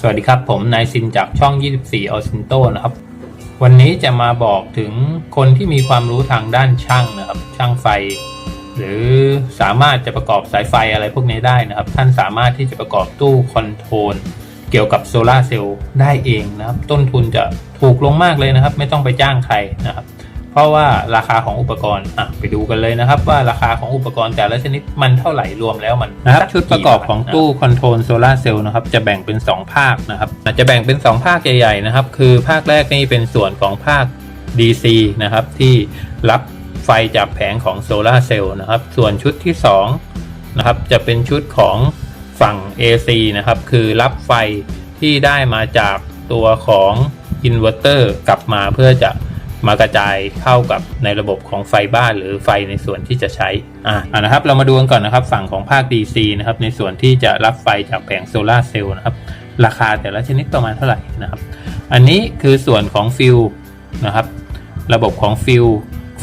สวัสดีครับ ผมนายซินจากช่อง 24 o อ i n t o นะครับ วันนี้จะมาบอกถึงคนที่มีความรู้ทางด้านช่างนะครับ ช่างไฟ หรือสามารถจะประกอบสายไฟอะไรพวกนี้ได้นะครับ ท่านสามารถที่จะประกอบตู้คอนโทรลเกี่ยวกับโซลาร์เซลล์ได้เองนะครับ ต้นทุนจะถูกลงมากเลยนะครับ ไม่ต้องไปจ้างใครนะครับ ราะว่าราคาของอุปกรณ์อะไปดูกันเลยนะครับ ว่าราคาของอุปกรณ์แต่ละชนิดมันเท่าไหร่รวมแล้วมันนะครับชุดประกอบของตู้คอนโทรลโซลาร์เซลล์นะครับจะแบ่งเป็น 2 ภาคนะครับอาจจะแบ่งเป็น 2 ภาคใหญ่ๆนะครับคือภาคแรกนี่เป็นส่วนของภาค DC นะครับที่รับไฟจากแผงของโซลาร์เซลล์นะครับส่วนชุดที่2นะครับจะเป็นชุดของฝั่ง AC นะครับคือรับไฟที่ได้มาจากตัวของอินเวอร์เตอร์กลับมาเพื่อจะ มากระจายเข้ากับในระบบของไฟบ้านหรือไฟในส่วนที่จะใช้อ่านะครับ เรามาดูกันก่อนนะครับฝั่งของภาค DC นะครับในส่วนที่จะรับไฟจากแผงโซลาเซลล์นะครับราคาแต่ละชนิดประมาณเท่าไหร่นะครับ อันนี้คือส่วนของฟิลนะครับ ระบบของฟิล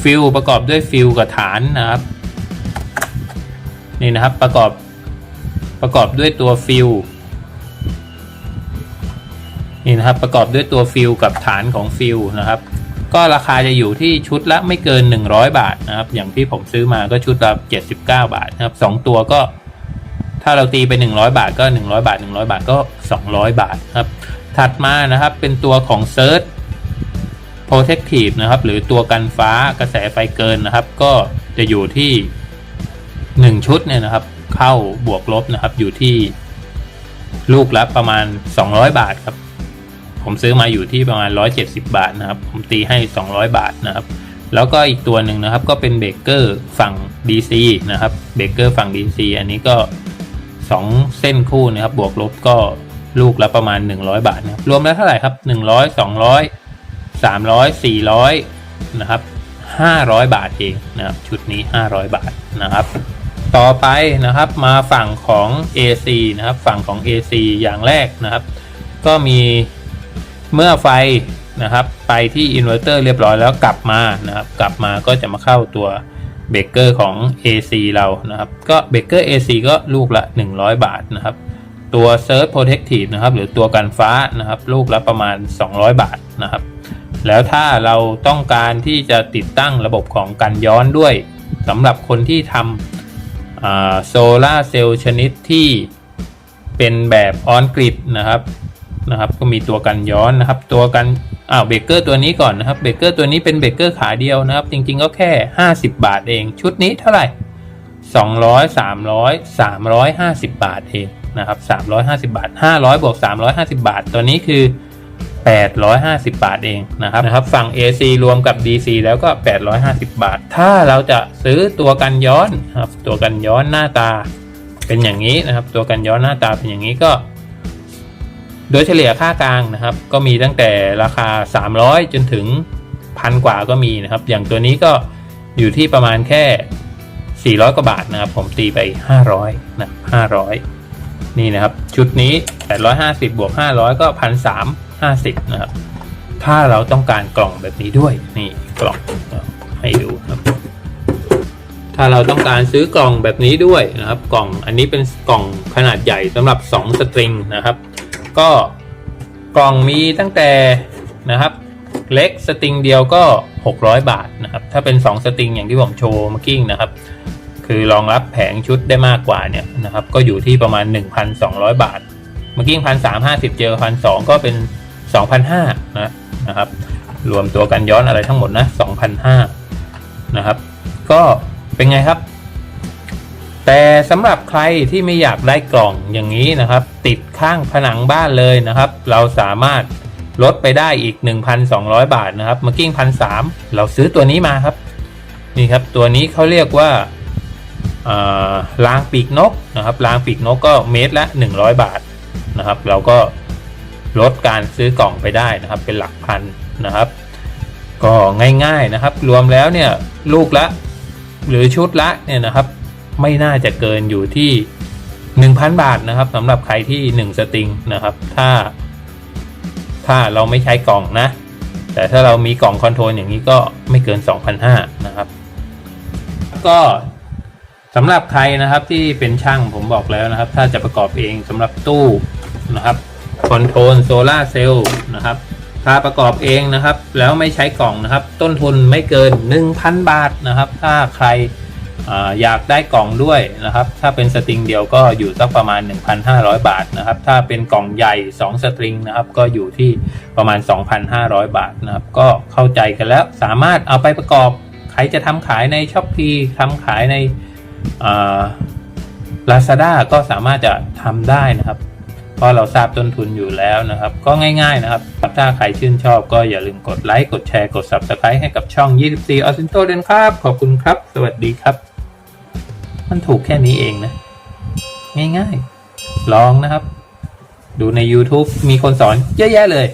ฟิลประกอบด้วยฟิลกับฐานนะครับนี่นะครับประกอบประกอบด้วยตัวฟิลนี่นะครับประกอบด้วยตัวฟิลกับฐานของฟิลนะครับ ก็ราคาจะอยู่ที่ชุดละไม่เกิน 100 บาทนะครับ อย่างที่ผมซื้อมาก็ชุดละ79 บาทนะครับสองตัวก็ ถ้าเราตีไป 100 บาทก็ 100 บาท 100 บาทก็ 200 บาทครับ ถัดมานะครับเป็นตัวของ Search Protective นะครับ หรือตัวกันฟ้ากระแสไฟเกินนะครับ ก็จะอยู่ที่ 1 ชุดเนี่ยนะครับ เข้าบวกลบนะครับอยู่ที่ลูกละประมาณ 200 บาทครับ ผมซื้อมาอยู่ที่ประมาณ 170 บาทนะครับ ผมตีให้ 200 บาทนะครับ แล้วก็อีกตัวหนึ่งนะครับ ก็เป็นเบเกอร์ฝั่ง DC นะครับ เบเกอร์ฝั่ง DC อันนี้ก็ 2 เส้นคู่นะครับ บวกลบก็ลูกละประมาณ 100 บาทนะครับ รวมแล้วเท่าไหร่ครับ 100 200 300 400นะครับ500 บาทเองนะครับชุดนี้ 500 บาทนะครับ ต่อไปนะครับมาฝั่งของ AC นะครับ ฝั่งของ AC อย่างแรกนะครับ ก็มี เมื่อไฟนะครับไปที่อินเวอร์เตอร์เรียบร้อยแล้วกลับมานะครับกลับมาก็จะมาเข้าตัวเบรกเกอร์ของ AC เรานะครับ ก็เบรกเกอร์ AC ก็ลูกละ 100 บาทนะครับ ตัว Surge Protective นะครับ หรือตัวกันฟ้านะครับ ลูกละประมาณ 200 บาทนะครับ แล้วถ้าเราต้องการที่จะติดตั้งระบบของกันย้อนด้วยสำหรับคนที่ทำโซลาเซลล์ชนิดที่เป็นแบบออนกริดนะครับ นะครับก็มีตัวกันย้อนนะครับ ตัวกันอ้าวเบเกอร์ตัวนี้ก่อนนะครับเบเกอร์ตัวนี้เป็นเบเกอร์ขาเดียวนะครับ จริงๆก็แค่ 50 บาทเอง ชุดนี้เท่าไหร่ 200 300 350 บาทเองนะครับ350 บาท 500บวก350 บาท ตัวนี้คือ 850 บาทเองนะครับนะครับ ฝั่ง AC รวมกับ DC แล้วก็ 850 บาท ถ้าเราจะซื้อตัวกันย้อนนะครับตัวกันย้อนหน้าตาเป็นอย่างนี้นะครับ ตัวกันย้อนหน้าตาเป็นอย่างนี้ก็ โดยเฉลี่ยค่ากลางนะครับ ก็มีตั้งแต่ราคา 300 จนถึงพันกว่าก็มีนะครับ อย่างตัวนี้ก็อยู่ที่ประมาณแค่ 400 กว่าบาทนะครับ ผมตีไป 500นะ500 นี่นะครับ ชุดนี้ 850 บวก 500 ก็1,350นะครับ ถ้าเราต้องการกล่องแบบนี้ด้วย นี่กล่องให้ดูครับ ถ้าเราต้องการซื้อกล่องแบบนี้ด้วยนะครับ กล่องอันนี้เป็นกล่องขนาดใหญ่สำหรับ 2 สตริงนะครับ ก็กล่องมีตั้งแต่นะครับ เล็กสตริงเดียวก็ 600 บาทนะครับ ถ้าเป็น 2 สตริงอย่างที่ผมโชว์เมื่อกี้นะครับ คือรองรับแผงชุดได้มากกว่าเนี่ยนะครับ ก็อยู่ที่ประมาณ 1,200 บาท เมื่อกี้พันสามห้าสิบเจอพันสองก็เป็น 2,500นะนะครับ รวมตัวกันย้อนอะไรทั้งหมดนะ2,500นะครับ ก็เป็นไงครับ แต่สำหรับใครที่ไม่อยากได้กล่องอย่างนี้นะครับ ติดข้างผนังบ้านเลยนะครับ เราสามารถลดไปได้อีก 1,200 บาทนะครับเมื่อกี้พันสามเราซื้อตัวนี้มาครับ นี่ครับตัวนี้เขาเรียกว่าอ่างปีกนกนะครับรางปีกนกก็เมตรละ 100 บาทนะครับ เราก็ลดการซื้อกล่องไปได้นะครับ เป็นหลักพันนะครับ ก็ง่ายๆนะครับ รวมแล้วเนี่ยลูกละหรือชุดละเนี่ยนะครับ ไม่น่าจะเกินอยู่ที่ 1,000 บาทนะครับสำหรับใครที่ 1 สตริงนะครับ ถ้า ถ้าเราไม่ใช้กล่องนะ แต่ถ้าเรามีกล่องคอนโทรลอย่างนี้ก็ไม่เกิน 2,500นะครับ ก็สำหรับใครนะครับที่เป็นช่างผมบอกแล้วนะครับ ถ้าจะประกอบเองสำหรับตู้นะครับคอนโทรลโซลาเซลล์นะครับถ้าประกอบเองนะครับ แล้วไม่ใช้กล่องนะครับ ต้นทุนไม่เกิน 1,000 บาทนะครับ ถ้าใคร อยากได้กล่องด้วยนะครับ ถ้าเป็นสตริงเดียวก็อยู่สักประมาณ 1,500 บาทนะครับ ถ้าเป็นกล่องใหญ่ 2 สตริงนะครับก็อยู่ที่ประมาณ 2,500 บาทนะครับ ก็เข้าใจกันแล้วสามารถเอาไปประกอบใครจะทำขายในช้อปปีทำขายในลาซาด้าก็สามารถจะทำได้นะครับ เพราะเราทราบต้นทุนอยู่แล้วนะครับ ก็ง่าย ๆนะครับ ถ้าใครชื่นชอบก็อย่าลืมกดไลค์กดแชร์กด Subscribe ให้กับช่อง 24 ออสินโตเดนครับ ขอบคุณครับ สวัสดีครับ มันถูกแค่นี้เองนะ ง่ายๆ ลองนะครับ ดูใน YouTube มีคนสอนเยอะแยะเลย